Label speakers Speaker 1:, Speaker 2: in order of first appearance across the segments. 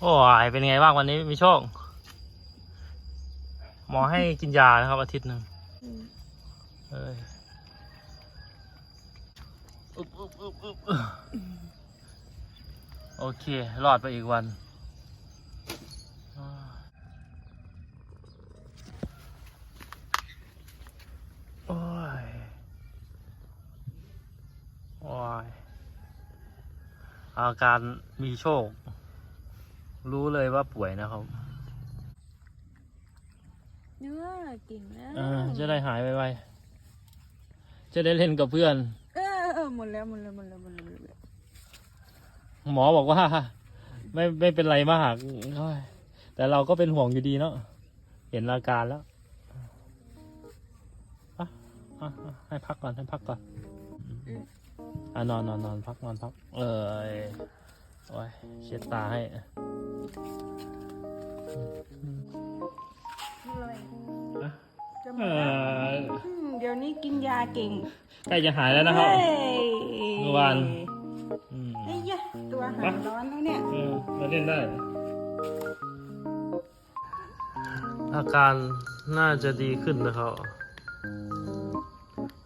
Speaker 1: โอ้ยเป็นไงบ้างวันนี้มีโชค หมอให้กินยานะครับ อาทิตย์หนึ่งเอ้ยอึ๊บอึ๊บอึ๊บอึ๊บโอเครอดไปอีกวันโอ้ยโอ้ยอาการมีโชค รู้เลยว่าป่วยนะครับ
Speaker 2: เนื้อเก่งแล้ว
Speaker 1: อ่าจะได้หายไวๆจะได้เล่นกับเพื่อน
Speaker 2: เออเออหมดแล้วหมดแล้วหมดแล้วหมดแล้วหมดแล้ว
Speaker 1: หมอบอกว่า ไม่ไม่เป็นไรมากโอ้ยแต่เราก็เป็นห่วงอยู่ดีเนาะเห็นอาการแล้วอะอะอะให้พักก่อนให้พักก่อนอะนอนนอนนอนพักนอนพักเออโอ้ยเช็ดตาให้
Speaker 2: อะไร
Speaker 1: อะ
Speaker 2: จะหม
Speaker 1: เอ
Speaker 2: ดแล้ว
Speaker 1: อ
Speaker 2: มเดี๋ยวนี้กินยาเก่ง
Speaker 1: ใกล้จะหายแล้วนะครับ
Speaker 2: เฮ้ย
Speaker 1: เมื่อวาน อืม
Speaker 2: ไอ้ยะตัวหายร้อนแล้วเนี่ย
Speaker 1: เออมาเล่นได้ อาการน่าจะดีขึ้นนะครับ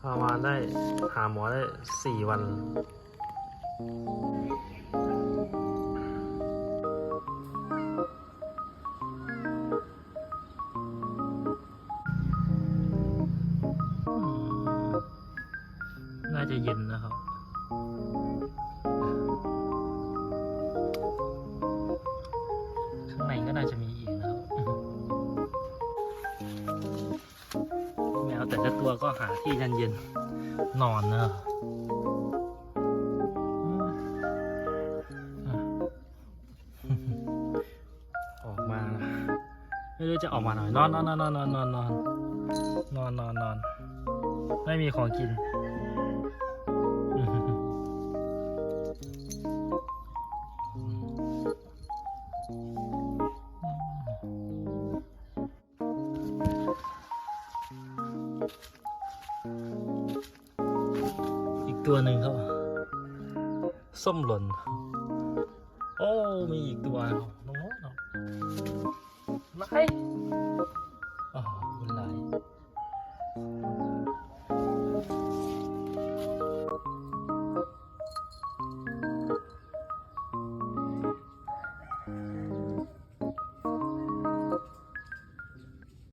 Speaker 1: ประมาณได้หาหมอได้สี่วัน เย็นนะครับ ข้างในก็น่าจะมีอีกนะครับแมวแต่ละตัวก็หาที่เย็นๆนอนนะครับอืมออกมาไม่รู้จะออกมาหน่อยนอนนอนนอนนอนนอนนอนนอนนอนนอนนอนไม่มีของกิน อีกตัวหนึ่งครับ ส้มหล่น โอ้ มีอีกตัวน้องน้ตเนาะไล่อ๋อคุณไล่